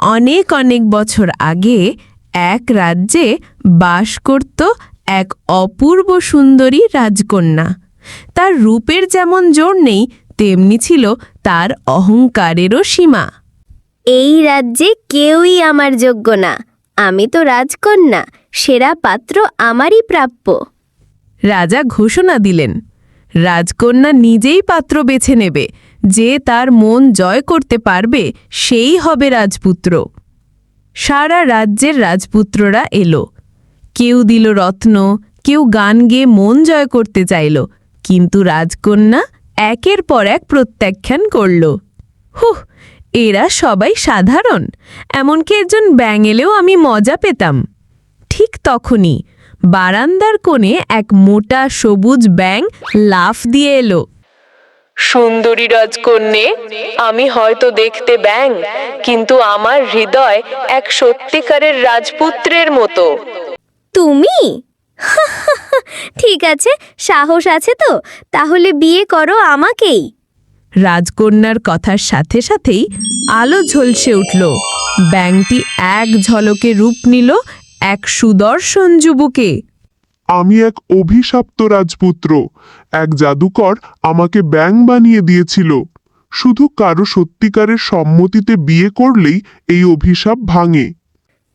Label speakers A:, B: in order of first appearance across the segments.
A: অনেক অনেক বছর আগে এক রাজ্যে বাস করত এক অপূর্ব সুন্দরী রাজকন্যা। তার রূপের যেমন জোর নেই তেমনি ছিল তার অহংকারেরও সীমা।
B: এই রাজ্যে কেউই আমার যোগ্য না। আমি তো রাজকন্যা সেরা পাত্র আমারই প্রাপ্য।
A: রাজা ঘোষণা দিলেন রাজকন্যা নিজেই পাত্র বেছে নেবে যে তার মন জয় করতে পারবে, সেই হবে রাজপুত্র। সারা রাজ্যের রাজপুত্ররা এলো। কেউ দিল রত্ন, কেউ গান গেয়ে মন জয় করতে চাইল, কিন্তু রাজকন্যা একের পর এক প্রত্যাখ্যান করল। হুহ, এরা সবাই সাধারণ, এমনকি একজন ব্যাঙ এলেও আমি মজা পেতাম। ঠিক তখনই বারান্দার কোণে এক মোটা সবুজ ব্যাং লাফ দিয়ে এলো। সুন্দরী রাজকন্যে আমি হয়তো দেখতে ব্যাং কিন্তু আমার হৃদয় এক সত্যিকারের রাজপুত্রের মতো।
B: তুমি? ঠিক আছে সাহস আছে তো তাহলে বিয়ে করো আমাকেই।
A: রাজকন্যার কথার সাথে সাথেই আলো ঝলসে উঠল। ব্যাংটি এক ঝলকে রূপ নিল এক সুদর্শন যুবকে।
C: আমি এক অভিশপ্ত রাজপুত্র। এক জাদুকর আমাকে ব্যাং বানিয়ে দিয়েছিল। শুধু কারও সত্যিকারের সম্মতিতে বিয়ে করলেই এই অভিশাপ ভাঙে।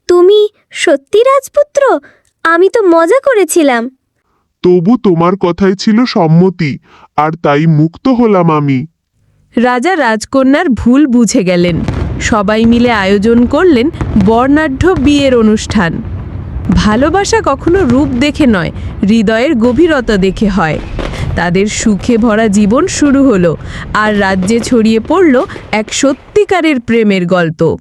B: তুমি সত্যি রাজপুত্র? আমি তো মজা করেছিলাম।
C: তবু তোমার কথাই ছিল সম্মতি আর তাই মুক্ত হলাম আমি।
A: রাজা রাজকন্যার ভুল বুঝে গেলেন। সবাই মিলে আয়োজন করলেন বর্ণাঢ্য বিয়ের অনুষ্ঠান। ভালোবাসা কখনো রূপ দেখে নয়, হৃদয়ের গভীরতা দেখে হয়। তাদের সুখে ভরা জীবন শুরু হলো, আর রাজ্যে ছড়িয়ে পড়ল এক সত্যিকারের প্রেমের গল্প।